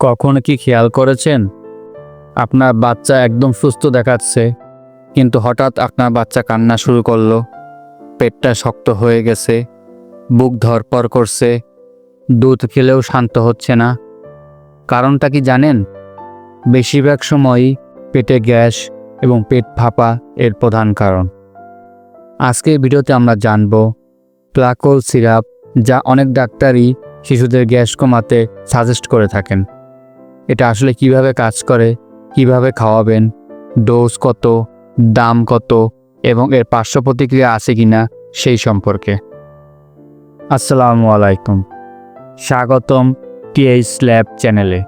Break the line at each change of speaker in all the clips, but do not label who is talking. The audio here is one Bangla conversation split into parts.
কখনো কি খেয়াল করেছেন? আপনার বাচ্চা একদম সুস্থ দেখাচ্ছে, কিন্তু হঠাৎ আপনার বাচ্চা কান্না শুরু করল। পেটটা শক্ত হয়ে গেছে, বুক ধরপর করছে, দুধ খেলেও শান্ত হচ্ছে না। কারণটা কি জানেন? বেশিরভাগ সময়ই পেটে গ্যাস এবং পেট ফাঁপা এর প্রধান কারণ। আজকের ভিডিওতে আমরা জানব, প্লাকোল সিরাপ, যা অনেক ডাক্তারই শিশুদের গ্যাস কমাতে সাজেস্ট করে থাকেন। এটা আসলে কীভাবে কাজ করে, কীভাবে খাওয়াবেন ডোজ কত, দাম কত এবং এর পার্শ্ব প্রতিক্রিয়া আছে কিনা সেই সম্পর্কে। আসসালামু আলাইকুম। স্বাগতম টিএইচ ল্যাব চ্যানেলে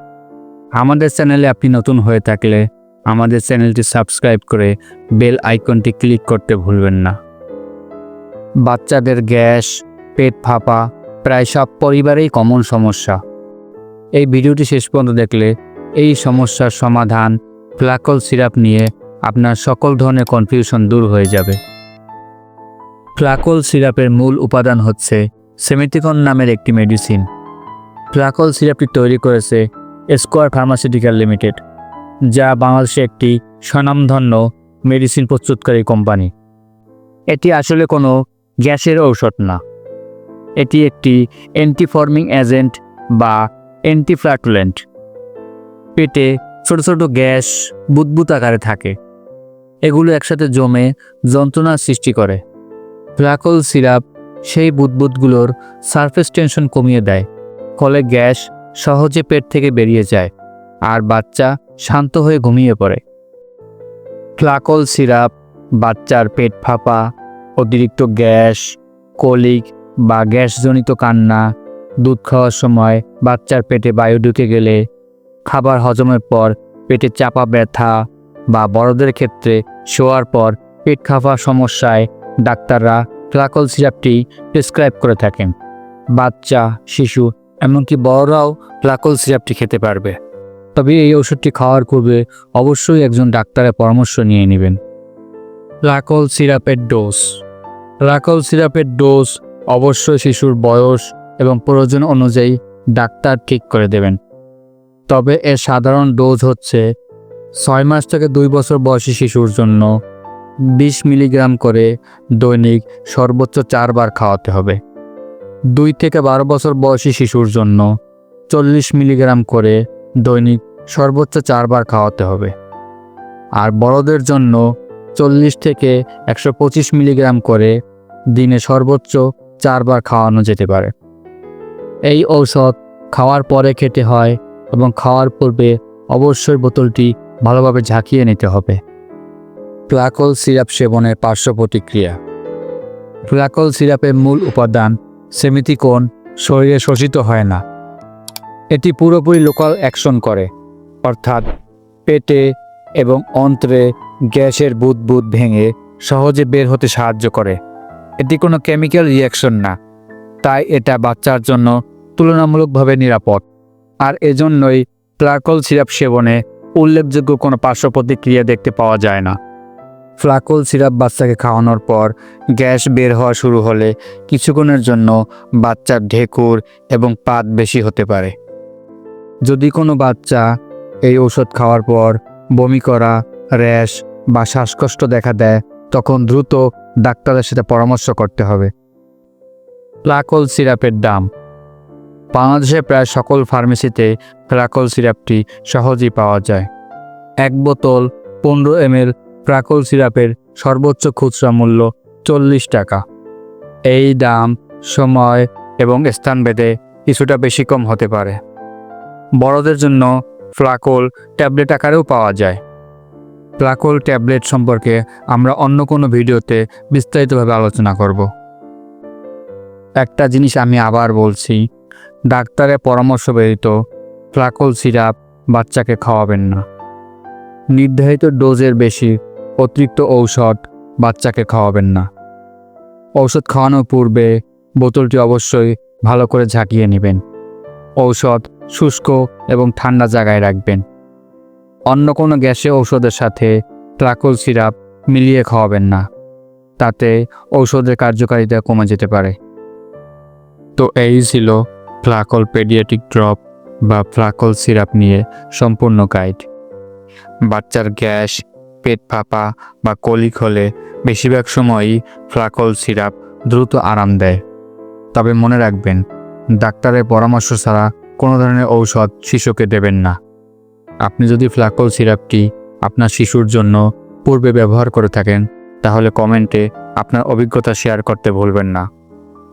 আমাদের চ্যানেলে আপনি নতুন হয়ে থাকলে আমাদের চ্যানেলটি সাবস্ক্রাইব করে বেল আইকনটি ক্লিক করতে ভুলবেন না। বাচ্চাদের গ্যাস, পেট ফাঁপা, প্রায় সব পরিবারেই কমন সমস্যা। এই ভিডিওটি শেষ পর্যন্ত দেখলে এই সমস্যার সমাধান ফ্লাকল সিরাপ নিয়ে আপনার সকল ধরনের কনফিউশন দূর হয়ে যাবে। ফ্লাকল সিরাপের মূল উপাদান হচ্ছে সেমিটিকন নামের একটি মেডিসিন ফ্লাকল সিরাপটি তৈরি করেছে স্কোয়ার ফার্মাসিউটিক্যাল লিমিটেড, যা বাংলাদেশে একটি স্বনামধন্য মেডিসিন প্রস্তুতকারী কোম্পানি। এটি আসলে কোনো গ্যাসের ঔষধ না। এটি একটি অ্যান্টিফর্মিং এজেন্ট বা অ্যান্টিফ্ল্যাটুলেন্ট পেটে ছোট ছোট গ্যাস বুদবুদ আকারে থাকে। এগুলো একসাথে জমে যন্ত্রণার সৃষ্টি করে। ফ্লাকল সিরাপ সেই বুদবুদগুলোর সারফেস টেনশন কমিয়ে দেয়, ফলে গ্যাস সহজে পেট থেকে বেরিয়ে যায় আর বাচ্চা শান্ত হয়ে ঘুমিয়ে পড়ে। ফ্লাকল সিরাপ বাচ্চার পেট ফাঁপা, অতিরিক্ত গ্যাস, কলিক বা গ্যাসজনিত কান্না দুধ খাওয়ার সময় বাচ্চার পেটে বায়ু ঢুকে গেলে খাবার হজমের পর পেটে চাপা ব্যথা বা বড়দের ক্ষেত্রে শোয়ার পর পেট খাওয়ার সমস্যায় ডাক্তাররা ফ্লাকল সিরাপটি প্রেসক্রাইব করে থাকেন। বাচ্চা, শিশু, এমনকি বড়রাও ফ্লাকল সিরাপটি খেতে পারবে। তবে এই ওষুধটি খাওয়ার পূর্বে অবশ্যই একজন ডাক্তারের পরামর্শ নিয়ে নেবেন। ফ্লাকল সিরাপের ডোজ। ফ্লাকল সিরাপের ডোজ অবশ্যই শিশুর বয়স এবং প্রয়োজন অনুযায়ী ডাক্তার ঠিক করে দেবেন। তবে এর সাধারণ ডোজ হচ্ছে ছয় মাস থেকে দুই বছর বয়সী শিশুর জন্য বিশ মিলিগ্রাম করে দৈনিক সর্বোচ্চ চারবার খাওয়াতে হবে। দুই থেকে বারো বছর বয়সী শিশুর জন্য চল্লিশ মিলিগ্রাম করে দৈনিক সর্বোচ্চ চারবার খাওয়াতে হবে। আর বড়দের জন্য চল্লিশ থেকে একশো পঁচিশ মিলিগ্রাম করে দিনে সর্বোচ্চ চারবার খাওয়ানো যেতে পারে। এই ঔষধ খাওয়ার পরে খেতে হয় এবং খাওয়ার পূর্বে অবশ্যই বোতলটি ভালোভাবে ঝাঁকিয়ে নিতে হবে। ফ্লাকল সিরাপ সেবনের পার্শ্ব প্রতিক্রিয়া। ফ্লাকল সিরাপের মূল উপাদান সেমিতিকোন, শরীরে শোষিত হয় না। এটি পুরোপুরি লোকাল অ্যাকশন করে, অর্থাৎ পেটে এবং অন্ত্রে গ্যাসের বুদবুদ ভেঙে সহজে বের হতে সাহায্য করে। এটি কোনো কেমিক্যাল রিয়াকশন না। তাই এটা বাচ্চার জন্য তুলনামূলকভাবে নিরাপদ। আর এজন্যই ফ্লাকল সিরাপ সেবনে উল্লেখযোগ্য কোনো পার্শ্ব প্রতিক্রিয়া দেখতে পাওয়া যায় না। ফ্লাকল সিরাপ বাচ্চাকে খাওয়ানোর পর গ্যাস বের হওয়া শুরু হলে কিছুক্ষণের জন্য বাচ্চার ঢেকুর এবং পাত বেশি হতে পারে। যদি কোনো বাচ্চা এই ঔষধ খাওয়ার পর বমি করা, র্যাশ বা শ্বাসকষ্ট দেখা দেয়, তখন দ্রুত ডাক্তারের সাথে পরামর্শ করতে হবে। ফ্লাকল সিরাপের দাম। বাংলাদেশে প্রায় সকল ফার্মেসিতে ফ্লাকল সিরাপটি সহজেই পাওয়া যায়। এক বোতল পনেরো এমএল ফ্লাকল সিরাপের সর্বোচ্চ খুচরা মূল্য চল্লিশ টাকা। এই দাম, সময় এবং স্থানভেদে কিছুটা বেশি কম হতে পারে। বড়দের জন্য ফ্লাকল ট্যাবলেট আকারেও পাওয়া যায়। ফ্লাকল ট্যাবলেট সম্পর্কে আমরা অন্য কোনো ভিডিওতে বিস্তারিতভাবে আলোচনা করব। একটা জিনিস আমি আবার বলছি, ডাক্তারের পরামর্শ ব্যতীত ফ্লাকল সিরাপ বাচ্চাকে খাওয়াবেন না। নির্ধারিত ডোজের বেশি অতিরিক্ত ঔষধ বাচ্চাকে খাওয়াবেন না। ঔষধ খাওয়ানোর পূর্বে বোতলটি অবশ্যই ভালো করে ঝাঁকিয়ে নেবেন। ঔষধ শুষ্ক এবং ঠান্ডা জায়গায় রাখবেন। অন্য কোনো গ্যাসে ঔষধের সাথে ট্রাকল সিরাপ মিলিয়ে খাওয়াবেন না। তাতে ঔষধের কার্যকারিতা কমে যেতে পারে। তো এই ছিল ফ্লাকল পেডিয়াটিক ড্রপ বা ফ্লাকল সিরাপ নিয়ে সম্পূর্ণ গাইড। বাচ্চার গ্যাস, পেট ফাঁপা বা কলিক হলে বেশিরভাগ সময়ই ফ্লাকল সিরাপ দ্রুত আরাম দেয়। তবে মনে রাখবেন, ডাক্তারের পরামর্শ ছাড়া কোনো ধরনের ঔষধ শিশুকে দেবেন না। আপনি যদি ফ্লাকল সিরাপটি আপনার শিশুর জন্য পূর্বে ব্যবহার করে থাকেন, তাহলে কমেন্টে আপনার অভিজ্ঞতা শেয়ার করতে ভুলবেন না।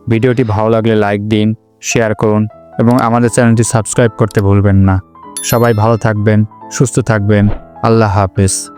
ভিডিওটি ভালো লাগলে লাইক দিন, শেয়ার করুন এবং আমাদের চ্যানেলটি সাবস্ক্রাইব করতে ভুলবেন না। সবাই ভালো থাকবেন, সুস্থ থাকবেন। আল্লাহ হাফেজ।